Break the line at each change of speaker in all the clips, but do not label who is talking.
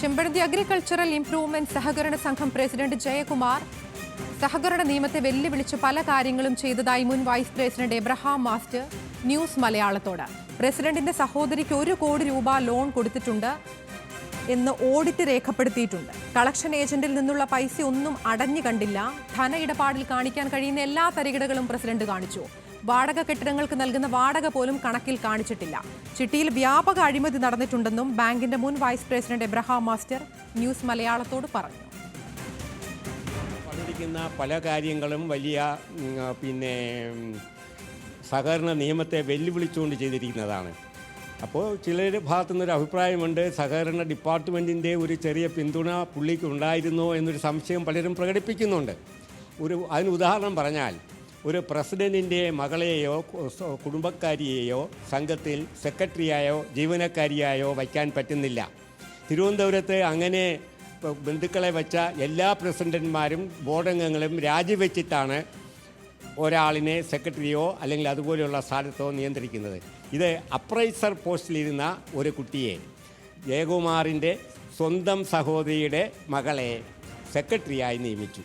Chempazhanthi agricultural improvement സഹകരണ സംഘം president Jayakumar. സഹകരണ നിയമത്തെ വെല്ലുവിളിച്ച് പല കാര്യങ്ങളും ചെയ്തതായി മുൻ vice president Abraham master news മലയാളത്തോട്. പ്രസിഡന്റിന്റെ സഹോദരിക്ക് ഒരു കോടി രൂപ ലോൺ കൊടുത്തിട്ടുണ്ട് എന്ന് ഓഡിറ്റ് രേഖപ്പെടുത്തിയിട്ടുണ്ട്. കളക്ഷൻ ഏജന്റിൽ നിന്നുള്ള പൈസ ഒന്നും അടഞ്ഞു കണ്ടില്ല. ധന ഇടപാടിൽ കാണിക്കാൻ കഴിയുന്ന എല്ലാ തരികിടകളും പ്രസിഡന്റ് കാണിച്ചു. വാടക കെട്ടിടങ്ങൾക്ക് നൽകുന്ന വാടക പോലും കണക്കിൽ കാണിച്ചിട്ടില്ല. ചിട്ടിയിൽ വ്യാപക അഴിമതി നടന്നിട്ടുണ്ടെന്നും ബാങ്കിന്റെ മുൻ vice president Abraham master news മലയാളത്തോട് പറഞ്ഞു.
പറഞ്ഞിരിക്കുന്ന പല കാര്യങ്ങളും വലിയ പിന്നെ സഹകരണ നിയമത്തെ വെല്ലുവിളിച്ചുകൊണ്ട് ചെയ്തിരിക്കുന്നതാണ്. അപ്പോൾ ചിലരുടെ ഭാഗത്തു നിന്നൊരു അഭിപ്രായമുണ്ട് സഹകരണ ഡിപ്പാർട്ട്മെന്റിന്റെ ഒരു ചെറിയ പിന്തുണ പുള്ളിക്ക് ഉണ്ടായിരുന്നോ എന്നൊരു സംശയം പലരും പ്രകടിപ്പിക്കുന്നുണ്ട്. ഒരു അതിന് ഉദാഹരണം പറഞ്ഞാൽ ഒരു പ്രസിഡന്റിന്റെ മകളെയോ കുടുംബക്കാരിയെയോ സംഘത്തിൽ സെക്രട്ടറിയായോ ജീവനക്കാരിയായോ വയ്ക്കാൻ പറ്റുന്നില്ല. തിരുവനന്തപുരത്ത് അങ്ങനെ ബന്ധുക്കളെ വെച്ച എല്ലാ പ്രസിഡന്റുമാരും ബോർഡംഗങ്ങളും രാജിവെച്ചിട്ടാണ് ഒരാളിനെ സെക്രട്ടറിയോ അല്ലെങ്കിൽ അതുപോലെയുള്ള സ്ഥാനത്തോ നിയന്ത്രിക്കുന്നത്. ഇത് അപ്രൈസർ പോസ്റ്റിലിരുന്ന ഒരു കുട്ടിയെ ജയകുമാറിന്റെ സ്വന്തം സഹോദരിയുടെ മകളെ സെക്രട്ടറിയായി നിയമിച്ചു.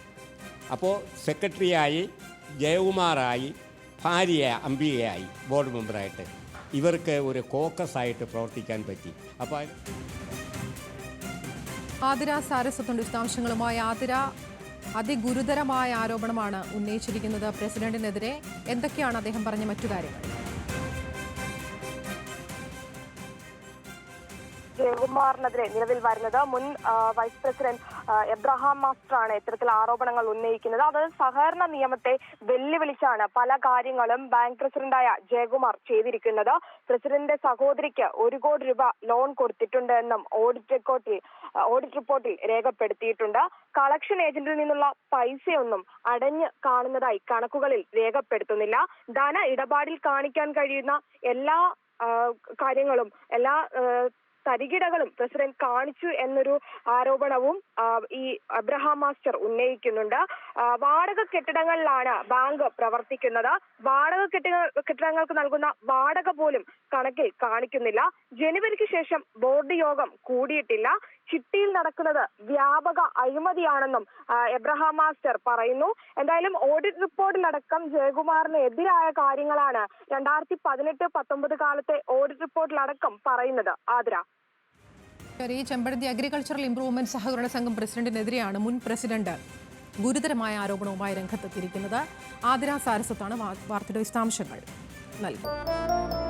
അപ്പോൾ സെക്രട്ടറിയായി ജയകുമാറായി ഭാര്യ അംബികയായി ബോർഡ് മെമ്പറായിട്ട് ഇവർക്ക് ഒരു കോക്കസ് ആയിട്ട് പ്രവർത്തിക്കാൻ പറ്റി. അപ്പോൾ
ആതിര സാരസ്വത്തുണ്ട്. വിശദാംശങ്ങളുമായി ആതിര. അതിഗുരുതരമായ ആരോപണമാണ് ഉന്നയിച്ചിരിക്കുന്നത്. പ്രസിഡന്റിനെതിരെ എന്തൊക്കെയാണ് അദ്ദേഹം പറഞ്ഞ മറ്റു കാര്യങ്ങൾ?
ജയകുമാറിനെതിരെ നിലവിൽ വരുന്നത്. മുൻ വൈസ് പ്രസിഡന്റ് എബ്രഹാം മാസ്റ്ററാണ് ഇത്തരത്തിൽ ആരോപണങ്ങൾ ഉന്നയിക്കുന്നത്. അത് സഹകരണ നിയമത്തെ വെല്ലുവിളിച്ചാണ് പല കാര്യങ്ങളും ബാങ്ക് പ്രസിഡന്റായ ജയകുമാർ ചെയ്തിരിക്കുന്നത്. പ്രസിഡന്റിന്റെ സഹോദരിക്ക് ഒരു കോടി രൂപ ലോൺ കൊടുത്തിട്ടുണ്ട് എന്നും ഓഡിറ്റ് റിപ്പോർട്ടിൽ ഓഡിറ്റ് റിപ്പോർട്ടിൽ രേഖപ്പെടുത്തിയിട്ടുണ്ട്. കളക്ഷൻ ഏജന്റിൽ നിന്നുള്ള പൈസയൊന്നും അടഞ്ഞ് കാണുന്നതായി കണക്കുകളിൽ രേഖപ്പെടുത്തുന്നില്ല. ധന ഇടപാടിൽ കാണിക്കാൻ കഴിയുന്ന എല്ലാ കാര്യങ്ങളും എല്ലാ തരികിടകളും പ്രസിഡന്റ് കാണിച്ചു എന്നൊരു ആരോപണവും ഈ അബ്രഹാം മാസ്റ്റർ ഉന്നയിക്കുന്നുണ്ട്. വാടക കെട്ടിടങ്ങളിലാണ് ബാങ്ക് പ്രവർത്തിക്കുന്നത്. വാടക കെട്ടിട കെട്ടിടങ്ങൾക്ക് നൽകുന്ന വാടക പോലും കണക്കിൽ കാണിക്കുന്നില്ല. ജനുവരിക്ക് ശേഷം ബോർഡ് യോഗം കൂടിയിട്ടില്ല. നടക്കുന്നത് വ്യാപക അഴിമതിയാണെന്നും എബ്രഹാം മാസ്റ്റർ പറയുന്നു. എന്തായാലും ഓഡിറ്റ് റിപ്പോർട്ടിലടക്കം ജയകുമാറിന് എതിരായ കാര്യങ്ങളാണ് രണ്ടായിരത്തി പതിനെട്ട് പത്തൊമ്പത് കാലത്തെ ഓഡിറ്റ് റിപ്പോർട്ടിലടക്കം പറയുന്നത്. ആതിര.
ശരി ചെമ്പഴന്തി അഗ്രികൾച്ചറൽ ഇംപ്രൂവ്മെന്റ് സഹകരണ സംഘം പ്രസിഡന്റിനെതിരെയാണ് മുൻ പ്രസിഡന്റ് ഗുരുതരമായ ആരോപണവുമായി രംഗത്തെത്തിയിരിക്കുന്നത്. ആതിര സാരസത്താണ് വാർത്തയുടെ വിശദാംശങ്ങൾ. നൽകുന്നത്